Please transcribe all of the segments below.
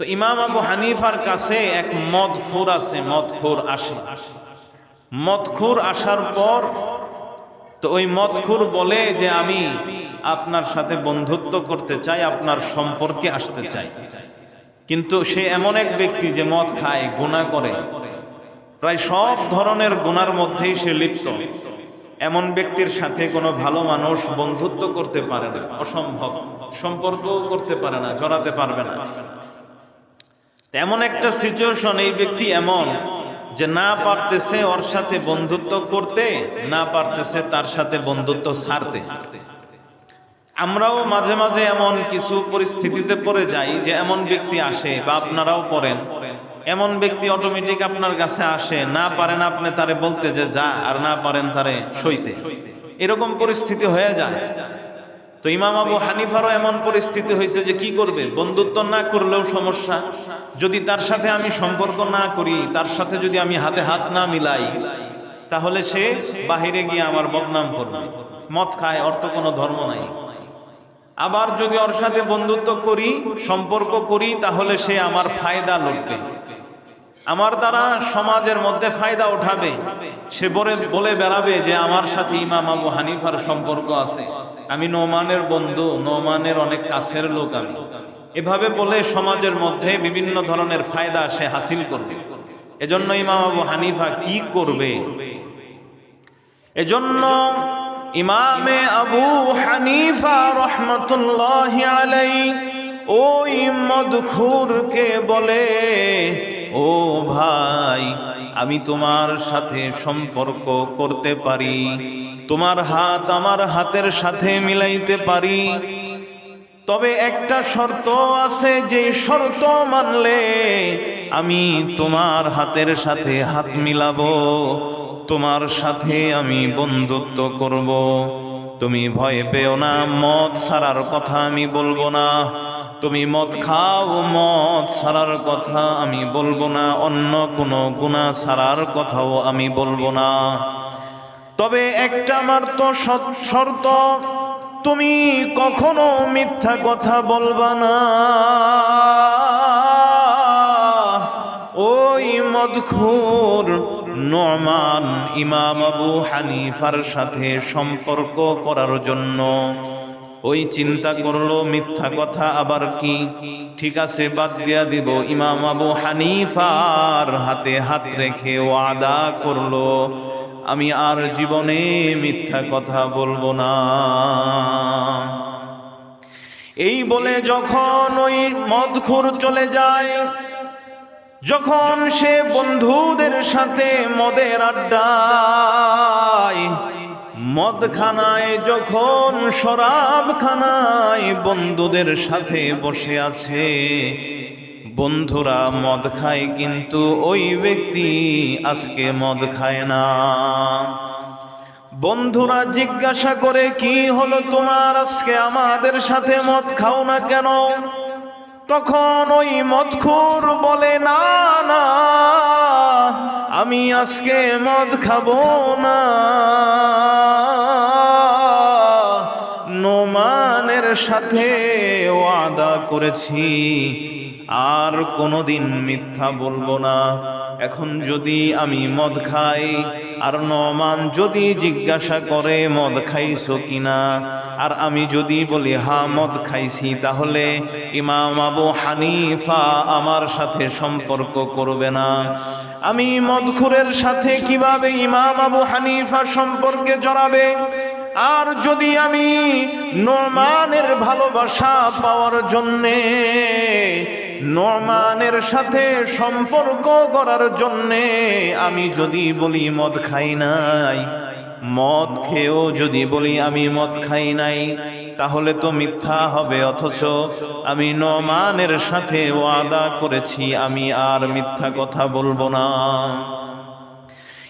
তো ইমাম আবু হানিফার কাছে এক মদখোর আছে, মদখোর আসে। মদখোর আসার পর তো ওই মদখুর বলে যে আমি আপনার সাথে বন্ধুত্ব করতে চাই, আপনার সম্পর্কে আসতে চাই। কিন্তু সে এমন এক ব্যক্তি যে মদ খায় গুণা করে। প্রায় সব ধরনের গুনার মধ্যেই সে লিপ্ত। এমন ব্যক্তির সাথে কোনো ভালো মানুষ বন্ধুত্ব করতে পারে না, অসম্ভব। সম্পর্কও করতে পারে না, জড়াতে পারবে না। এমন একটা সিচুয়েশন এই ব্যক্তি এমন যে না পারতেছে ওর সাথে বন্ধুত্ব করতে, না পারতেছে তার সাথে বন্ধুত্ব ছাড়তে। আমরাও মাঝে মাঝে এমন কিছু পরিস্থিতিতে পড়ে যাই যে এমন ব্যক্তি আসে বা আপনারাও পড়েন। এমন ব্যক্তি অটোমেটিক আপনার কাছে আসে, না পারেন আপনি তারে বলতে যে যা আর না পারেন তারে সইতে। এরকম পরিস্থিতি হয়ে যায়। তো ইমাম আবু হানিফারও এমন পরিস্থিতি হয়েছে যে কি করবে? বন্ধুত্ব না করলেও সমস্যা। যদি তার সাথে আমি সম্পর্ক না করি, তার সাথে যদি আমি হাতে হাত না মিলাই, তাহলে সে বাহিরে গিয়ে আমার বদনাম করবে। মদ খায়, অর্থ কোনো ধর্ম নাই। আবার যদি ওর সাথে বন্ধুত্ব করি, সম্পর্ক করি, তাহলে সে আমার ফায়দা লুটবে। আমার দ্বারা সমাজের মধ্যে ফায়দা উঠাবে, সে বলে বলে বেড়াবে যে আমার সাথে ইমাম আবু হানিফার সম্পর্ক আছে। আমি নোমানের বন্ধু, নোমানের অনেক কাছের লোক আমি। এভাবে বলে সমাজের মধ্যে বিভিন্ন ধরনের ফায়দা সে হাসিল করবে। এজন্য ইমাম আবু হানিফা কি করবে? এজন্য ইমামে আবু হানিফা রহমতুল্লাহ আলাই ওই মদখুরকে বলে ও ভাই, আমি তোমার সাথে সম্পর্ক করতে পারি। তোমার হাত আমার হাতের সাথে মিলাইতে পারি। তবে একটা শর্ত আছে, যে শর্ত মানলে আমি তোমার হাতের সাথে হাত মিলাবো, তোমার সাথে আমি বন্ধুত্ব করব। তুমি ভয় পেও না, মদ ছাড়ার কথা আমি বলব না। তুমি মদ খাও, মদ ছাড়ার কথা আমি বলব না, অন্য কোনো গুণা ছাড়ার কথাও আমি বলব না। তবে একটা আমার তো শর্ত, তুমি কখনো মিথ্যা কথা বলবা না। ওই মদখুর নমান ইমাম আবু হানিফার সাথে সম্পর্ক করার জন্য ওই চিন্তা করল, মিথ্যা কথা আবার কি? ঠিক আছে, বাদ দিয়া দিব। ইমাম আবু হানিফার হাতে হাত রেখে ওয়াদা করল, আমি আর জীবনে মিথ্যা কথা বলব না। এই বলে যখন ওই মদখুর চলে যায়, যখন সে বন্ধুদের সাথে মদের আড্ডায় মদখানায় যখন, শরাবখানায় বন্ধুদের সাথে বসে আছে, বন্ধুরা মদ খায় কিন্তু ওই ব্যক্তি আজকে মদ খায় না। বন্ধুরা জিজ্ঞাসা করে, কি হলো তোমার? আজকে আমাদের সাথে মদ খাও না কেন? তখন ওই মদখুর বলে, না না, আমি আজকে মদ খাব না। নোমানের সাথে ওয়াদা করেছি, আর কোনোদিন মিথ্যা বলব না। এখন যদি আমি মদ খাই, আর নমান যদি জিজ্ঞাসা করে, মদ খাইছো কিনা? আর আমি যদি বলি, হা, মদ খাইছি, তাহলে ইমাম আবু হানিফা আমার সাথে সম্পর্ক করবে না। আমি মদখুরের সাথে কীভাবে ইমাম আবু হানিফা সম্পর্কে জড়াবে? আর যদি আমি নোমানের ভালোবাসা পাওয়ার জন্যে, নমানের সাথে সম্পর্ক করার জন্যে আমি যদি বলি, মদ খাই নাই। মদ খেয়েও যদি বলি আমি মদ খাই নাই, তাহলে তো মিথ্যা হবে। অথচ আমি নমানের সাথে ওয়াদা করেছি, আমি আর মিথ্যা কথা বলব না।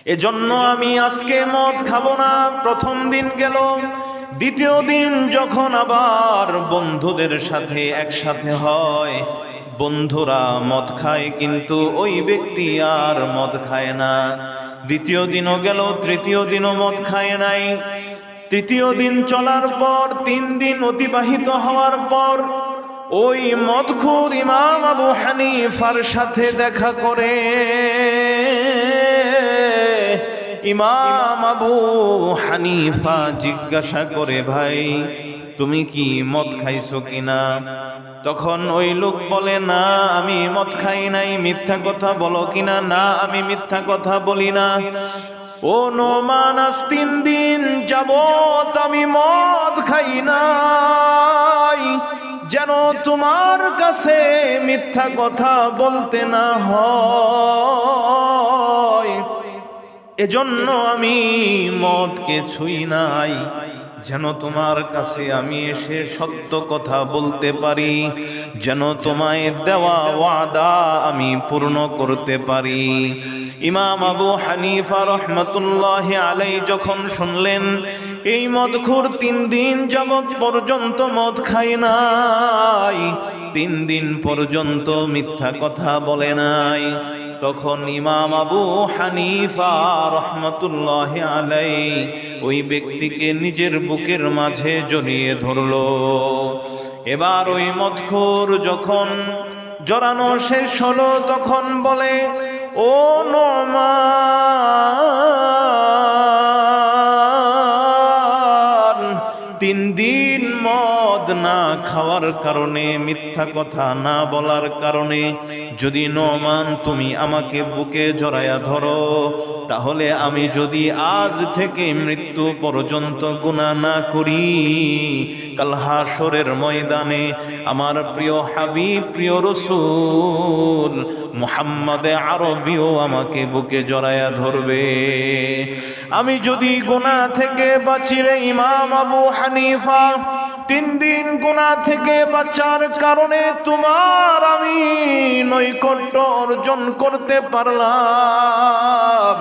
এজন্য আমি আজকে মদ খাব না। প্রথম দিন গেল, দ্বিতীয় দিন যখন আবার বন্ধুদের সাথে একসাথে হয়, বন্ধুরা মদ খায়, কিন্তু ওই ব্যক্তি আর মদ খায় না। দ্বিতীয় দিনও গেল, তৃতীয় দিনও মদ খায় নাই। তৃতীয় দিন চলার পর, তিন দিন অতিবাহিত হওয়ার পর, ওই মদখুর ইমাম আবু হানিফার সাথে দেখা করে ইমাম আবু হানিফা জিজ্ঞাসা করে, ভাই তুমি কি মদ খাইছো কিনা? তখন ওই লোক বলে, না, আমি মদ খাই নাই। মিথ্যা কথা বলো কিনা? না, আমি মিথ্যা কথা বলি না। ও নোমান, আজ তিন দিন যাবত আমি মদ খাই নাই। যেন তোমার কাছে মিথ্যা কথা বলতে না হয়। এজন্য আমি মদকে ছুই নাই। যেন তোমার কাছে আমি এসে সত্য কথা বলতে পারি, যেন তোমায় দেওয়া ওয়াদা আমি পূর্ণ করতে পারি। ইমাম আবু হানিফা রহমতুল্লাহ আলাই যখন শুনলেন, এই মদখুর তিন দিন যাবৎ পর্যন্ত মদ খাই নাই, তিন দিন পর্যন্ত মিথ্যা কথা বলে নাই। তখন ইমাম আবু হানিফা রহমতুল্লাহ আলাই ওই ব্যক্তিকে নিজের বুকের মাঝে জড়িয়ে ধরলো। এবার ওই মদখোর যখন জড়ানো শেষ হলো, তখন বলে, ও নোমান, তিন দিন মদ না খাওয়ার কারণে, মিথ্যা কথা না বলার কারণে, যদি নমান তুমি আমাকে বুকে জড়াইয়া ধরো, তাহলে আমি যদি আজ থেকে মৃত্যু পর্যন্ত গুণা না করি। কাল হাসরের ময়দানে আমার প্রিয় হাবিব, প্রিয় রসুল মোহাম্মদে আরবিও আমাকে বুকে জড়াইয়া ধরবে। আমি যদি গুণা থেকে বাঁচি রে ইমাম আবু হানিফা তিন দিন গুণা থেকে বাঁচার কারণে তোমার আমি নৈকট্য অর্জন করতে পারলাম।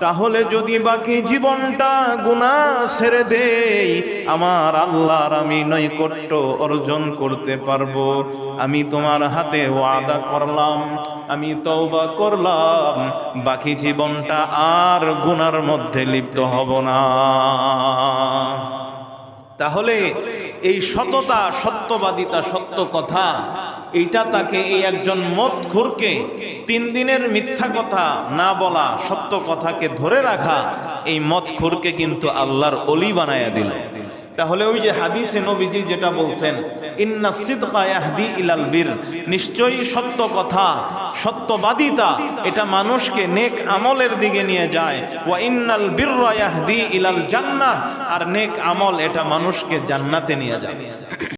তাহলে যদি বাকি জীবনটা গুণা ছেড়ে দেই, আমার আল্লাহর আমি নৈকট্য অর্জন করতে পারব। আমি তোমার হাতে ওয়াদা করলাম, আমি তওবা করলাম, বাকি জীবনটা আর গুনার মধ্যে লিপ্ত হব না। তাহলে এই সততা, সত্যবাদিতা, সত্য কথা, এইটা তাকে এই একজন মত ঘুরকে তিন দিনের মিথ্যা কথা না বলা, সত্য কথাকে ধরে রাখা, এই মত খুরকে কিন্তু আল্লাহর অলি বানাইয়া দিল। তাহলে ওই যে হাদিসে নবীজি যেটা বলছেন, ইন্না ইয়াহদি ইলাল বীর নিশ্চয়ই সত্য কথা, সত্যবাদিতা, এটা মানুষকে নেক আমলের দিকে নিয়ে যায়। ওয়া ইন্নাল ইয়াহদি ইলাল জান্নাহ আর নেক আমল এটা মানুষকে জান্নাতে নিয়ে যায়